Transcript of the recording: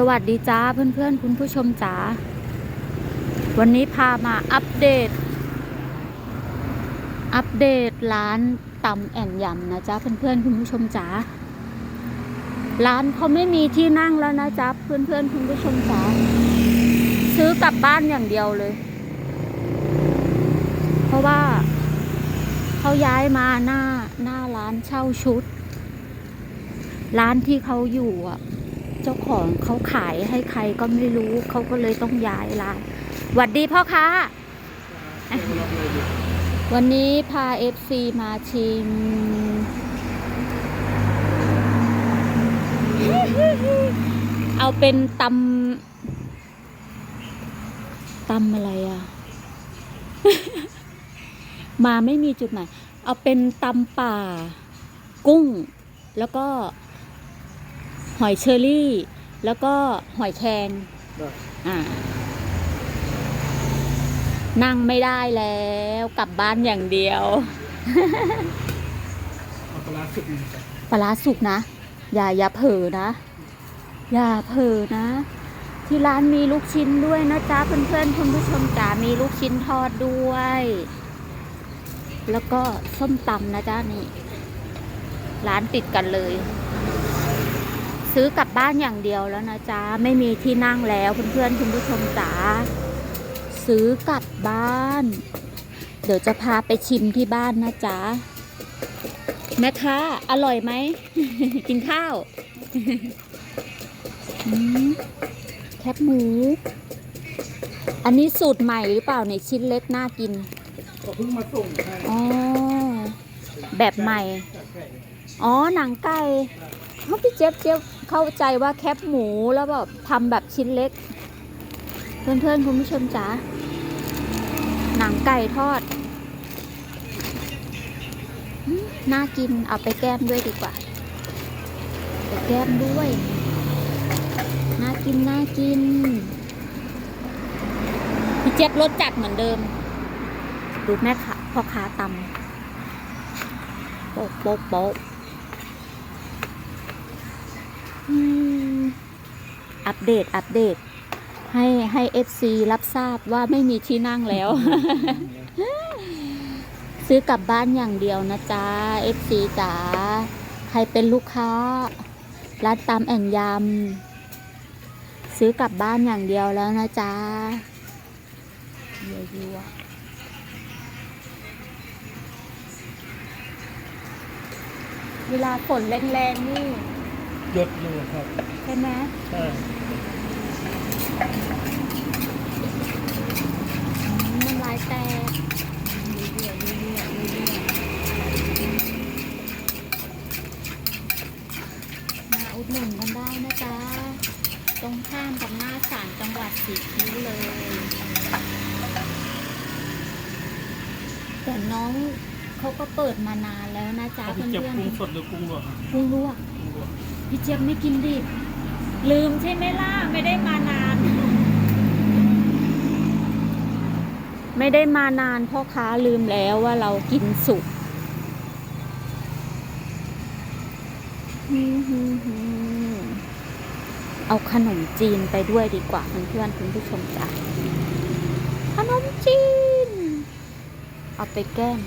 สวัสดีจ้าเพื่อนๆ คุณผู้ชมจ๋าวันนี้พามาอัปเดต อัปเดตร้านตำแอนยำนะจ๊ะเพื่อนๆ คุณผู้ชมจ๋าร้านเขาไม่มีที่นั่งแล้วนะจ๊ะเพื่อนๆ คุณผู้ชมจ๋าซื้อกลับบ้านอย่างเดียวเลย เพราะว่าเขาย้ายมาหน้าหน้าร้านเช่าชุด ร้านที่เขาอยู่อะ จ้าของเขาขายให้ใครก็ไม่รู้เขาก็เลยต้องย้ายร้านหวัดดีพ่อค้า วันนี้พาเอฟซีมาชิม เอาเป็นตำตำอะไรอะ มาไม่มีจุดหมายเอาเป็นตำป่า กุ้งแล้วก็ หอยเชอรี่ แล้วก็หอยแครงอ่านั่งไม่ได้แล้วกลับบ้านอย่างเดียว เอาปลาร้าสุกหนึ่งจ้ะปลาร้าสุกนะ อย่าอย่าเผลอนะ อย่าเผลอนะ ที่ร้านมีลูกชิ้นด้วยนะจ๊ะเพื่อนๆคุณผู้ชมจ๋ามีลูกชิ้นทอดด้วย แล้วก็ส้มตำนะจ๊ะนี่ ร้านติดกันเลย ซื้อกลับบ้านอย่างเดียวแล้วนะจ๊ะ ไม่มีที่นั่งแล้วเพื่อนๆคุณผู้ชมจ๋าซื้อกลับบ้าน เดี๋ยวจะพาไปชิมที่บ้านนะจ๊ะแม่ค้าอร่อยไหม กินข้าวอืมแคบหมู อันนี้สูตรใหม่หรือเปล่าเนี่ยชิ้นเล็กน่ากินก็เพิ่งมาส่งให้อ๋อแบบใหม่ อ๋อหนังไก่ เขาพี่เจี๊ยบเจี๊ยบเข้าใจว่าแคบหมูแล้วแบบทำแบบชิ้นเล็ก เพื่อนๆคุณผู้ชมจ๋าหนังไก่ทอด น่ากินเอาไปแก้มด้วยดีกว่าไปแก้มด้วย น่ากินน่ากินพี่เจี๊ยบรสจัดเหมือนเดิม ดูแม่ค้าพ่อค้าตำโป๊ะโป๊ะโป๊ะ อืมอัปเดตอัปเดต ให้ให้เอฟซีรับทราบว่าไม่มีที่นั่งแล้ว ซื้อกลับบ้านอย่างเดียวนะจ๊ะเอฟซีจ๋าใครเป็นลูกค้า ร้านตำแอนยำซื้อกลับบ้านอย่างเดียวแล้วนะจ๊ะยั่วๆเวลาฝนแรงๆนี่ หยดอยู่ครับใช่ไหมใช่น้ำลายแตกมาอุดหนุนกันได้นะจ๊ะ ตรงข้ามกับหน้าศาลจังหวัดสีคิ้วเลยแต่น้องเขาก็เปิดมานานแล้วนะจ๊ะเขาเพื่เก็บอนปรุงสดหรือปรุงหรอกๆกุ้งลวกปรุงหรอก พี่เจี๊ยบไม่กินดิบ ลืมใช่ไหมล่ะ ไม่ได้มานาน ไม่ได้มานานพ่อค้าลืมแล้วว่าเรากินสุกฮึ่มๆๆเอาขนมจีนไปด้วยดีกว่าเพื่อนๆคุณผู้ชมจ้ะขนมจีน เอาไปแก้ม